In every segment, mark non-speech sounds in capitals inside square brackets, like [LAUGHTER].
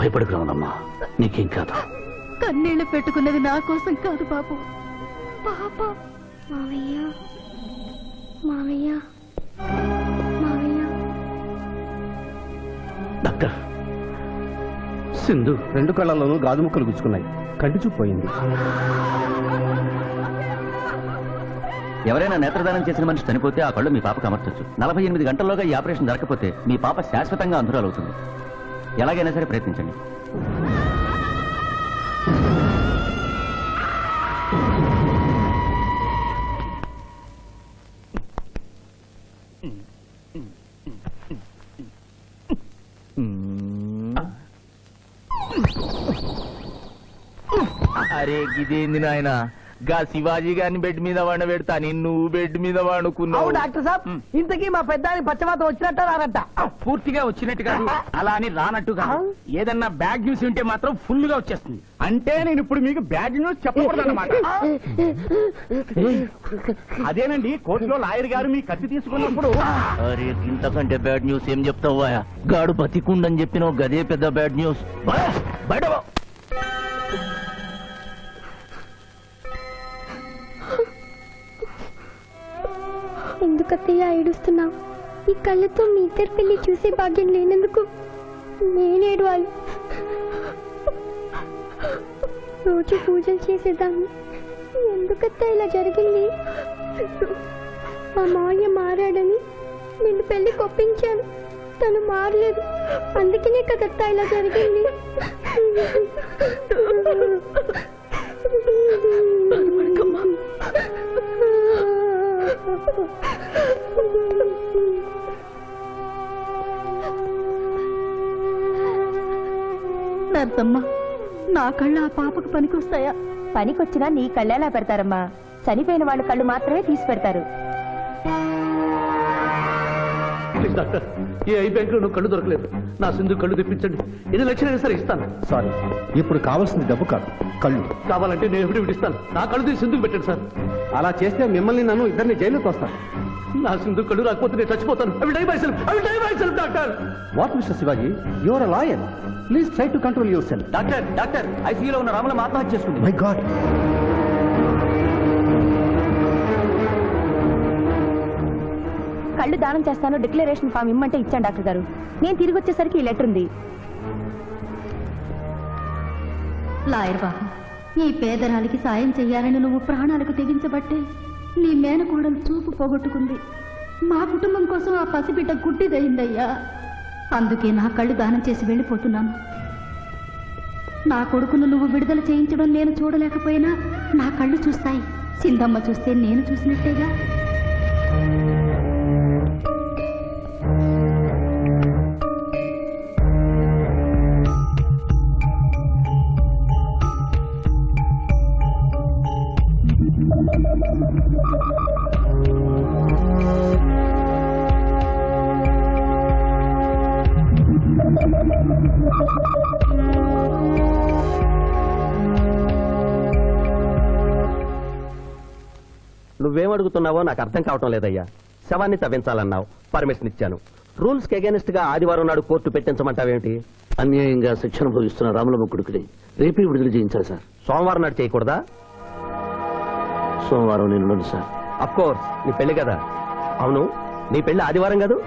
భయపడకు రమణమ్మా నీకేం కాదు. కన్నీళ్ళు పెట్టుకున్నది నా కోసం కాదు బాబు. పాప. మావయ్య మావయ్య మావయ్య డాక్టర్. సింధు రెండు కళ్ళలోనూ గాజు ముక్కలు గుచ్చుకున్నాయి. కంటి చూపు పోయింది. ఎవరైనా నేత్రదానం చేసిన మనిషి చనిపోతే ఆ కళ్ళు మీ పాపకు అమర్చొచ్చు. నలభై ఎనిమిది గంటల్లోగా ఈ ఆపరేషన్ జరగకపోతే మీ పాప శాశ్వతంగా అంధురాలవుతుంది. ఎలాగైనా సరే ప్రయత్నించండి. అరే ఇదేంది నాయనా? గా శివాజీ గారిని బెడ్ మీద వండ పెడతా నువ్వు బెడ్ మీద వండుకున్నావు. డాక్టర్ సాబ్. ఇంతకీ మా పెద్దానికి పచ్చవాత వచ్చినట్ట రానట్ట పూర్తిగా వచ్చినట్టు కాదు. అలా అని రానట్టు కాదు. ఏదన్నా బ్యాడ్ న్యూస్ ఉంటే మాత్రం ఫుల్గా వచ్చేస్తుంది. అంటే నేను ఇప్పుడు మీకు బ్యాడ్ న్యూస్ చెప్పకూడదు అనమాట [LAUGHS] అదేనండి కోర్టులో లాయర్ గారు మీ కత్తి తీసుకున్నప్పుడు అరే ఇంతకంటే బ్యాడ్ న్యూస్ ఏం చెప్తావా గాడు బతికుండని చెప్పిన గదే పెద్ద బ్యాడ్ న్యూస్. బయట పో. ఎందుకత్తయ్య ఏడుస్తున్నావు ఈ కళ్ళతో మీ ఇద్దరు పెళ్ళి చూసే భాగ్యం లేనందుకు నేనేడవాలి రోజు పూజలు చేసేదాన్ని ఎందుకత్త ఇలా జరిగింది? మా మావయ్య మారాడని నిన్ను పెళ్ళి కొప్పించాను తను మారలేదు. అందుకనే కదత్తా ఇలా జరిగింది. నర్సమ్మ నా కళ్ళు ఆ పాపకు పనికొస్తాయా? పనికొచ్చినా నీ కళ్ళెలా పెడతారమ్మా? చనిపోయిన వాళ్ళ కళ్ళు మాత్రమే తీసి పెడతారు. ప్లీజ్ డాక్టర్ ఈ ఐ బ్యాంక్లో కళ్ళు దొరకలేదు. నా సింధు కళ్ళు తెప్పించండి. ఎన్ని లక్షలైనా సరే ఇస్తాను. సారీ ఇప్పుడు కావాల్సింది డబ్బు కాదు కళ్ళు. కావాలంటే నేను ఎప్పుడు విడిస్తాను నా కళ్ళు తీసి సింధుకు పెట్టండి సార్. అలా చేస్తే మిమ్మల్ని నన్ను ఇద్దరిని జైలుకి వస్తాను. నా సింధు కళ్ళు రాకపోతే నేను చచ్చిపోతాను. అవి డై అవి die doctor what mister Shivaji your uh lawyer please try to control yourself doctor doctor ఐసీయూలో ఉన్న రాముల ఆత్మహత్య చేసుకుంది. మై గాడ్ కళ్ళు దానం చేస్తాను డిక్లరేషన్ ఫామ్ ఇమ్మంటే ఇచ్చాను డాక్టర్ గారు. నేను తిరిగి వచ్చేసరికి ఈ లెటర్ ఉంది. లాయర్ బాబు ఈ పేదరాలికి సాయం చెయ్యాలని నువ్వు ప్రాణాలకు తెగించబట్టే నీ మేనకోడలు చూపు పోగొట్టుకుంది. మా కుటుంబం కోసం ఆ పసిబిడ్డ గుడ్డిదయిందయ్యా అందుకే నా కళ్ళు దానం చేసి వెళ్ళిపోతున్నాను. నా కొడుకును నువ్వు విడుదల చేయించడం నేను చూడలేకపోయినా నా కళ్ళు చూస్తాయి. సింధమ్మ చూస్తే నేను చూసినట్టేగా? నువ్వేం అడుగుతున్నావో నాకు అర్థం కావటం లేదయ్యా. శవాన్ని తవ్వించాలన్నావు. పర్మిషన్ ఇచ్చాను. రూల్స్కి అగేనిస్ట్గా ఆదివారం నాడు కోర్టు పెట్టించమంటావేంటి? అన్యాయంగా శిక్షణ భవిస్తున్న రాములమ్మ కొడుకుని రేపే విడుదల చేయించాలి సార్. సోమవారం నాడు చేయకూడదా? సోమవారం నేను సార్. కోర్స్ నీ పెళ్ళి కదా. అవును నీ పెళ్ళి ఆదివారం కాదు?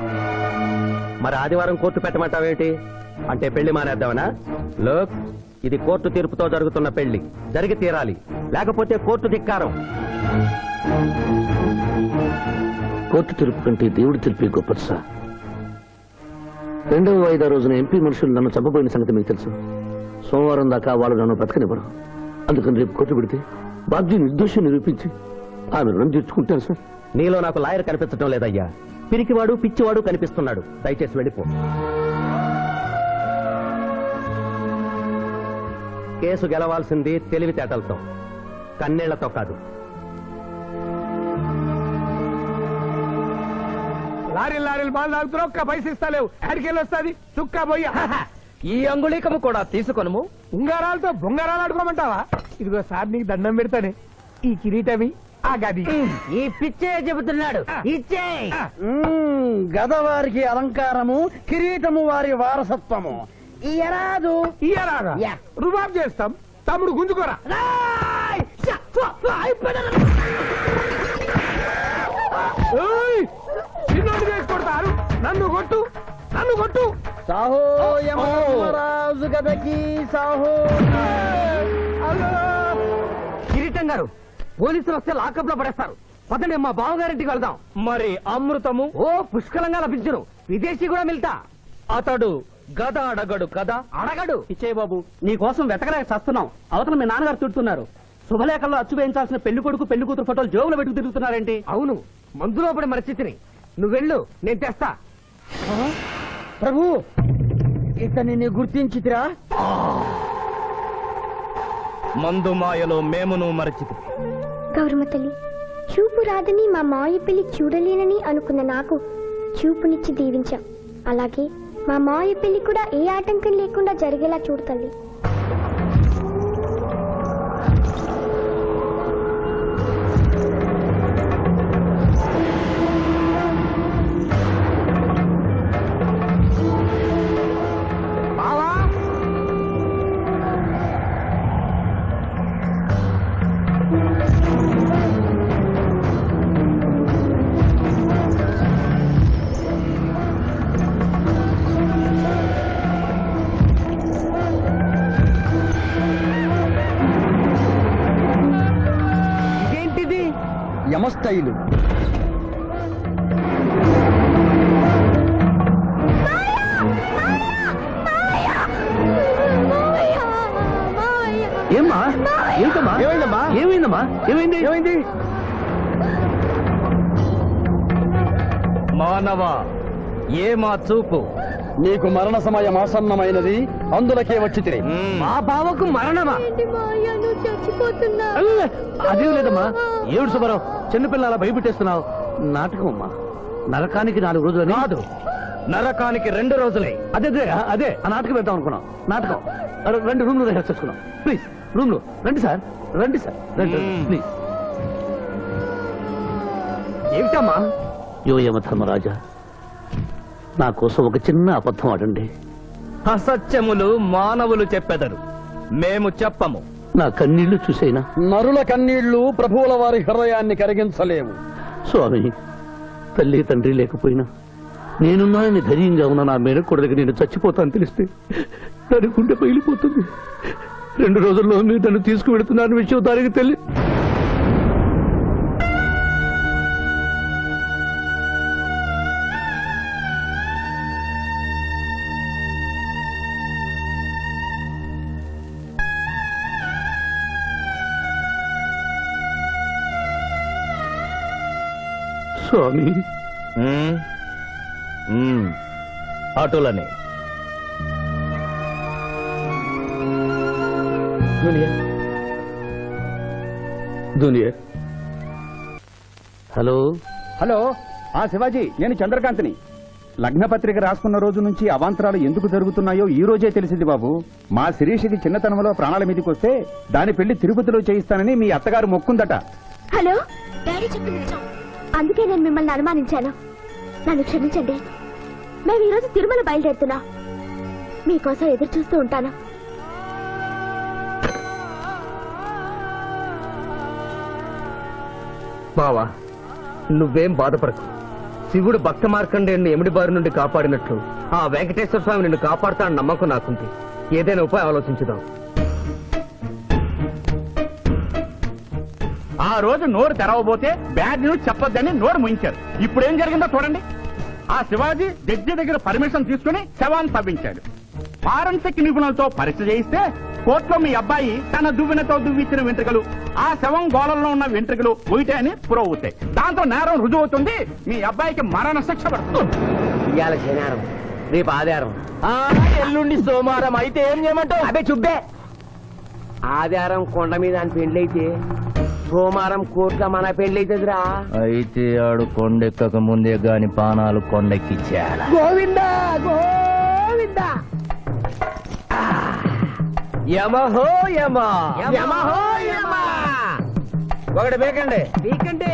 మరి ఆదివారం కోర్టు పెట్టమంటావేంటి? అంటే పెళ్ళి మానేద్దామనా? లోక్ ఇది కోర్టు తీర్పుతో జరుగుతున్న పెళ్ళి. జరిగి తీరాలి. లేకపోతే కోర్టు ధిక్కారం. కోర్టు తీర్పు కంటే దేవుడి తీర్పే గొప్పది సార్. రెండవ వాయిదా రోజున ఎంపీ మనుషులు నన్ను చంపబోయిన సంగతి మీకు తెలుసు. సోమవారం దాకా వాళ్ళు నన్ను బ్రతకనివ్వరు. అందుకని రేపు కోర్టు పెడితే బాధ్య నిర్దోషం నిరూపించి ఆమె రుణం తీర్చుకుంటాను సార్. నీలో నాకు లాయర్ కనిపించడం లేదయ్యా. పిరికివాడు పిచ్చివాడు కనిపిస్తున్నాడు. దయచేసి వెళ్ళిపో. కేసు గెలవాల్సింది తెలివితేటలతో. కన్నీళ్ళతో కాదు. లారీ లారీలు బాగా తాగుతున్నావు ఒక్క పైసలు ఇస్తలేవు ఆడికెళ్ళి వస్తుంది? చుక్క పోయి. [LAUGHS] ఈ అంగుళీకము కూడా తీసుకొనుము. ఉంగారాలతో బొంగారాలు ఆడుకోమంటావా? ఇదిగో సార్ నీకు దండం పెడతానే. ఈ కిరీటమి ఆ గది. ఈ పిచ్చే చెబుతున్నాడు. ఇచ్చే. గదవారికి అలంకారము కిరీటము వారి వారసత్వము. ఇయరాదు ఇయ్యరారా యా. రుబాబ్ చేస్తాం. తమ్ముడు గుంజుకోరా. ఏయ్! చిన్నోడు చేసి కొడతారు. నన్ను కొట్టు. నన్ను కొట్టు. సాహో యమరాజు గదకి సాహో. కిరీటం గారు పోలీసులు వస్తే లాకప్లో పడేస్తారు. పదండి మా బావగారింటికి వెళ్దాం. మరి అమృతము? ఓ పుష్కలంగా లభించును. విదేశీ కూడా మిల్తా. అతడు గద అడగడు కదా అడగడు. ఇచ్చయ్య బాబు నీ కోసం వెతకలేక చస్తున్నాం. అవతల మీ నాన్నగారు తిడుతున్నారు. శుభలేఖల్లో అచ్చు వేయించాల్సిన పెళ్ళి కొడుకు పెళ్ళి కూతురు ఫోటోలు జోబులో పెట్టుకు తిరుగుతున్నారేంటి? అవును. మందులో పడి మరచితిని. నువ్వు వెళ్ళు నేను తెస్తా. ప్రభు ఇతన్ని నీ గుర్తించితిరా? మందు మాయలో మేమును మరచితి గౌరమ్మ తల్లి చూపు రాదని మా మాయ పెళ్ళి చూడలేనని అనుకున్న నాకు చూపునిచ్చి దీవించా. అలాగే మా మాయ పెళ్ళి కూడా ఏ ఆటంకం లేకుండా జరిగేలా చూడు తల్లి. యమస్థైలు ఏమ్మా? ఏమిటమ్మా? ఏమైందమ్మా? ఏమైందమ్మా? ఏమైంది? ఏమైంది? మానవ ఏ మా చూపు? నీకు మరణ సమయం ఆసన్నమైనది అందులకే వచ్చి తిరిగి మా బావకు మరణమా? అదేం లేదమ్మా. ఏమిటి సుబ్బారావు చిన్నపిల్ల అలా భయపెట్టేస్తున్నావు. నాటకం అమ్మా నరకానికి నాలుగు రోజులు కాదు. నరకానికి రెండు రోజులే. అదే అదే అదే ఆ నాటకం వేద్దాం అనుకున్నాం. నాటకం. రెండు రూమ్లో రిహార్స్ చేసుకున్నాం. ప్లీజ్ రూమ్లో రండి సార్ రండి సార్ రండి. ప్లీజ్. ఏమిటమ్మా? యో యమ ధర్మరాజా నా కోసం ఒక చిన్న అబద్ధం ఆడండి. అసత్యములు మానవులు చెప్పెదరు. మేము చెప్పము. నా కన్నీళ్ళు చూసైనా? నరుల కన్నీళ్ళు ప్రభువుల వారి హృదయాన్ని కరిగించలేవు. స్వామి తల్లి తండ్రి లేకపోయినా నేనున్నానని ధైర్యంగా ఉన్న నా మేనకోడలికి నేను చచ్చిపోతాను తెలిస్తే దాని గుండె పగిలిపోతుంది. రెండు రోజుల్లో మీరు నన్ను తీసుకువెడుతున్నారని విషయం దానికి తెలియ స్వామి. దునియా. హలో. హలో. ఆ శివాజీ నేను చంద్రకాంత్ని. లగ్న పత్రిక రాసుకున్న రోజు నుంచి అవాంతరాలు ఎందుకు జరుగుతున్నాయో ఈ రోజే తెలిసింది బాబు. మా శిరీషకి చిన్నతనంలో ప్రాణాల మీదకి వస్తే దాని పెళ్ళి తిరుపతిలో చేయిస్తానని మీ అత్తగారు మొక్కుందట. హలో. డాడీ చెప్పింది నిజం. అందుకే నేను మిమ్మల్ని అనుమానించాను. నన్ను క్షమించండి. మేము ఈరోజు తిరుమల బయలుదేరుతున్నా. మీకోసం ఎదురు చూస్తూ ఉంటాను. బావా నువ్వేం బాధపడకు. శివుడు భక్త మార్కండేయుని ఎమిడి బారి నుండి కాపాడినట్లు ఆ వెంకటేశ్వర స్వామి నిన్ను కాపాడుతాడని నమ్మకం నాకుంది. ఏదైనా ఉపాయం ఆలోచించుదాం. ఆ రోజు నోరు తెరవబోతే బ్యాడ్ న్యూస్ చెప్పొద్దని నోరు ముయించారు. ఇప్పుడు ఏం జరిగిందో చూడండి. ఆ శివాజీ జడ్జి దగ్గర పర్మిషన్ తీసుకుని శవాన్ని తవ్వించాడు. ఫారెన్సిక్ నిపుణులతో పరీక్ష చేయిస్తే కోర్టులో మీ అబ్బాయి తన దువ్వెనతో దువ్విచ్చిన వెంట్రుకలు ఆ శవం గోళంలో ఉన్న వెంట్రుకలు ఒకటే అని ప్రూవ్ అవుతాయి దాంతో నేరం రుజువు అవుతుంది. మీ అబ్బాయికి మరణ శిక్ష పడుతుంది. ఇవాళ శనివారం. రేపు ఆదివారం. ఎల్లుండి సోమవారం. అయితే ఏం చేయమంటావు? అదే చుబ్బే. ఆదివారం కొండ మీద అని పెళ్ళైతే సోమవారం కోట్ల మన పెళ్ళైతుందిరా. అయితే ఆడు కొండెక్కక ముందే గాని పానాలు కొండెక్కిచ్చేయాల? గోవిందా గోవిందా. యమహో యమ. యమహో యమ. ఒకటి బేకండి. బీకండి.